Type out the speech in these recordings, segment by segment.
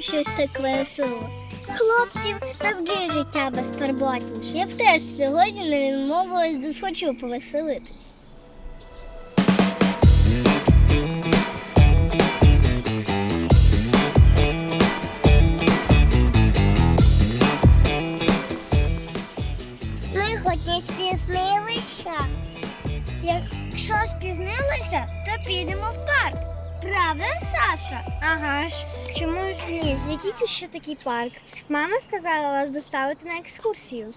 щось так весело. Хлопців завжди життя безтурботніше. Я б теж сьогодні не відмовилась до схочу повеселитись. Ми хоч не. Якщо спізнилися, то підемо в. Правда, Саша? Ага ж, чому ж ні? Який це ще такий парк? Мама сказала вас доставити на екскурсію.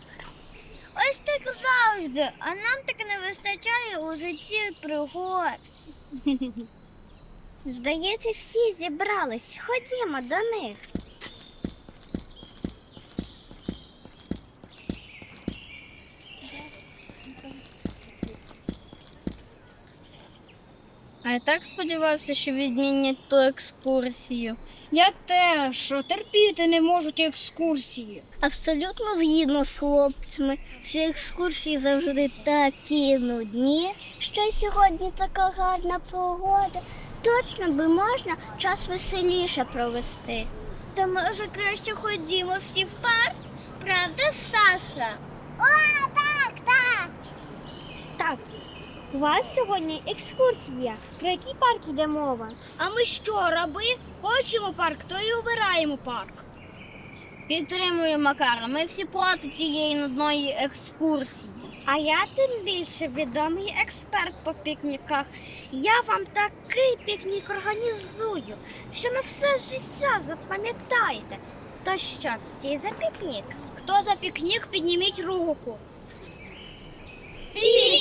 Ось так завжди, а нам так не вистачає у житті пригод. Здається, всі зібрались. Ходімо до них. А я так сподівався, що відмінять ту екскурсію. Я теж терпіти не можу ті екскурсії. Абсолютно згідно з хлопцями. Всі екскурсії завжди такі нудні. Що сьогодні така гарна погода. Точно би можна час веселіше провести. Та може краще ходімо всі в парк? Правда, Саша? О, так, так. Так, у вас сьогодні екскурсія. Про який парк йде мова? А ми що, раби? Хочемо парк, то і обираємо парк. Підтримую Макара. Ми всі проти цієї нудної екскурсії. А я тим більше відомий експерт по пікніках. Я вам такий пікнік організую, що на все життя запам'ятаєте. То що, всі за пікнік? Хто за пікнік, підніміть руку.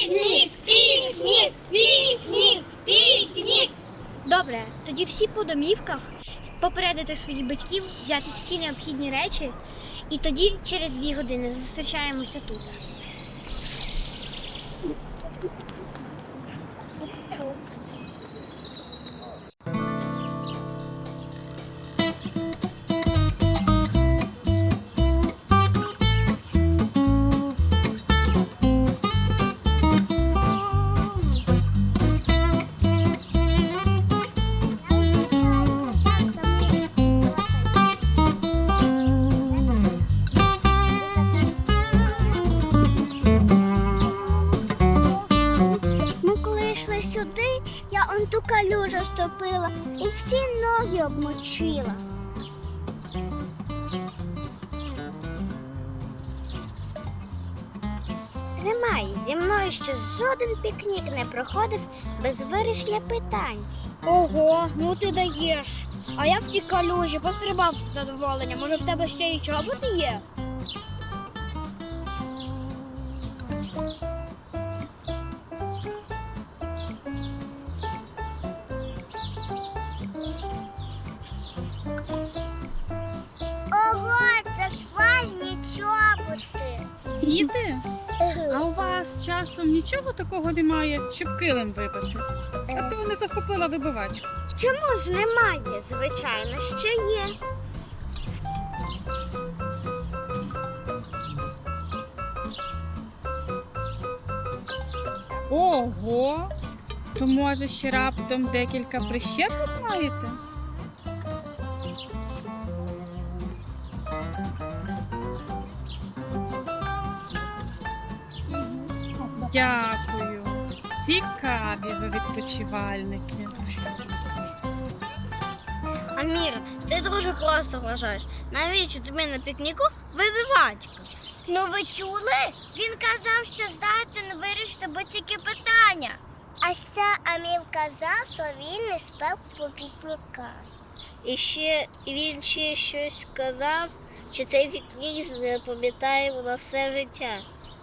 Пікнік, пікнік, пікнік, пікнік. Добре, тоді всі по домівках попередити своїх батьків, взяти всі необхідні речі, і тоді через дві години зустрічаємося тут. Он калюжу стопила і всі ноги обмочила. Тримай, зі мною ще жоден пікнік не проходив без вирішення питань. Ого, ну ти даєш. А я в тій калюжі пострибав задоволення. Може, в тебе ще й чоботи є? Діти? А у вас часом нічого такого немає, щоб килим вибити? А то не захопила вибивачку. Чому ж немає? Звичайно, що є. Ого! То може ще раптом декілька прищепок маєте? Цікаві ви відпочивальники. Амір, ти дуже просто вважаєш. Навіщо тобі на пікніку вибивачка? Ну ви чули? Він казав, що здати не вирішити будь-які питання. А ще Амів казав, що він не спав по пікніках. І ще він ще щось сказав, чи цей пікнік запам'ятаємо на все життя.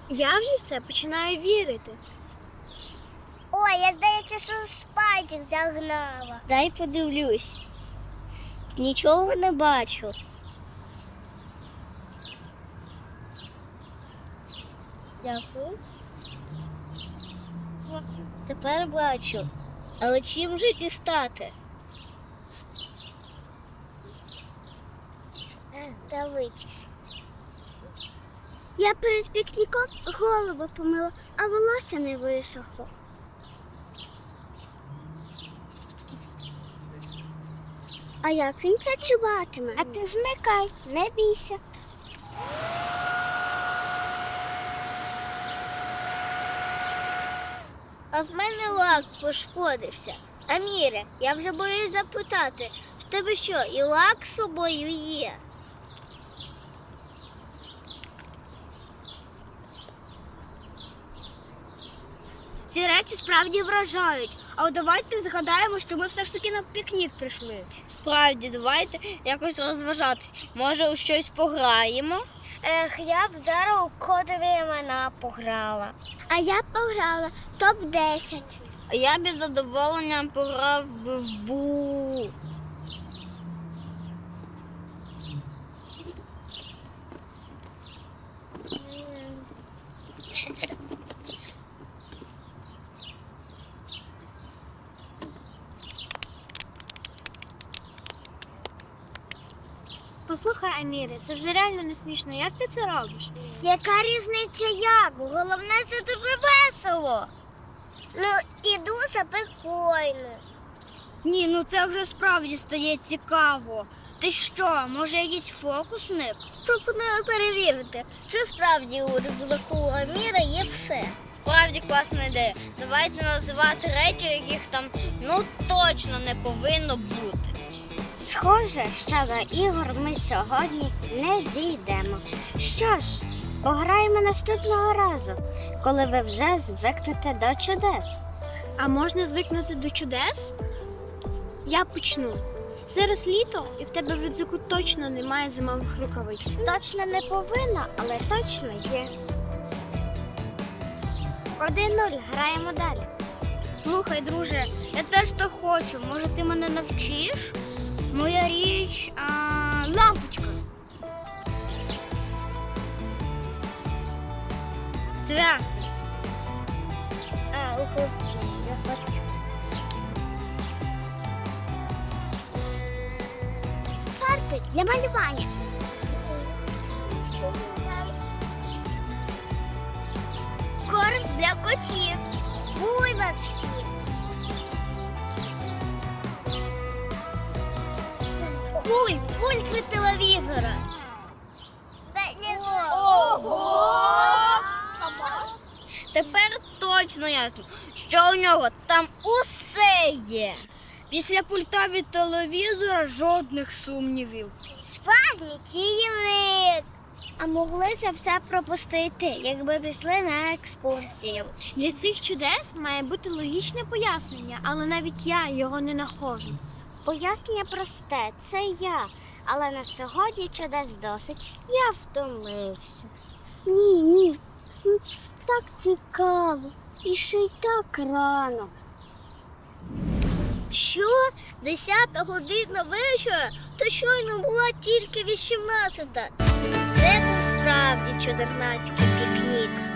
Я вже в це починаю вірити. Ой, я здається, що спальчик загнала. Дай подивлюсь. Нічого не бачу. Дякую. Тепер бачу. Але чим же дістати? Давить. Я перед пікніком голову помила, а волосся не висохло. А як він працюватиме? А ти вмикай, не бійся. А в мене лак пошкодився. Аміре, я вже боюсь запитати, в тебе що, і лак з собою є? Ці речі справді вражають. А давайте згадаємо, що ми все ж таки на пікнік прийшли. Справді, давайте якось розважатись. Може, у щось пограємо? Ех, я б зараз у кодові імена пограла. А я б пограла топ-10. А я б із задоволенням пограв би в бу. Аміре, це вже реально не смішно. Як ти це робиш? Яка різниця як? Головне, це дуже весело. Ну, і дуже прикольно. Ні, ну це вже справді стає цікаво. Ти що, може якийсь фокусник? Пропоную перевірити, чи справді у рюкзаку Аміра є все. Справді класна ідея. Давайте називати речі, яких там ну точно не повинно бути. Схоже, що до ігор ми сьогодні не дійдемо. Що ж, пограємо наступного разу, коли ви вже звикнете до чудес. А можна звикнути до чудес? Я почну. Зараз літо, і в тебе в рюкзаку точно немає зимових рукавиць. Точно не повинна, але точно є. 1-0, граємо далі. Слухай, друже, я теж то хочу. Може, ти мене навчиш? Моя річ а, лампочка. Цвях. А, уходжу, я хочу. Фарби для малювання. Корм для котів. Бульбашки. Пульт, пульт від телевізора. Тепер точно ясно, що у нього там усе є. Після пульта від телевізора жодних сумнівів. Справжній чаєвник. А могли це все пропустити, якби пішли на екскурсію. Для цих чудес має бути логічне пояснення, але навіть я його не знаходжу. Пояснення просте, це я. Але на сьогодні чудес досить. Я втомився. Ні, ні. ну, Так цікаво. І ще й так рано. Що? Десята година вечора? То щойно була тільки 18. Це був справді чудернацький пікнік.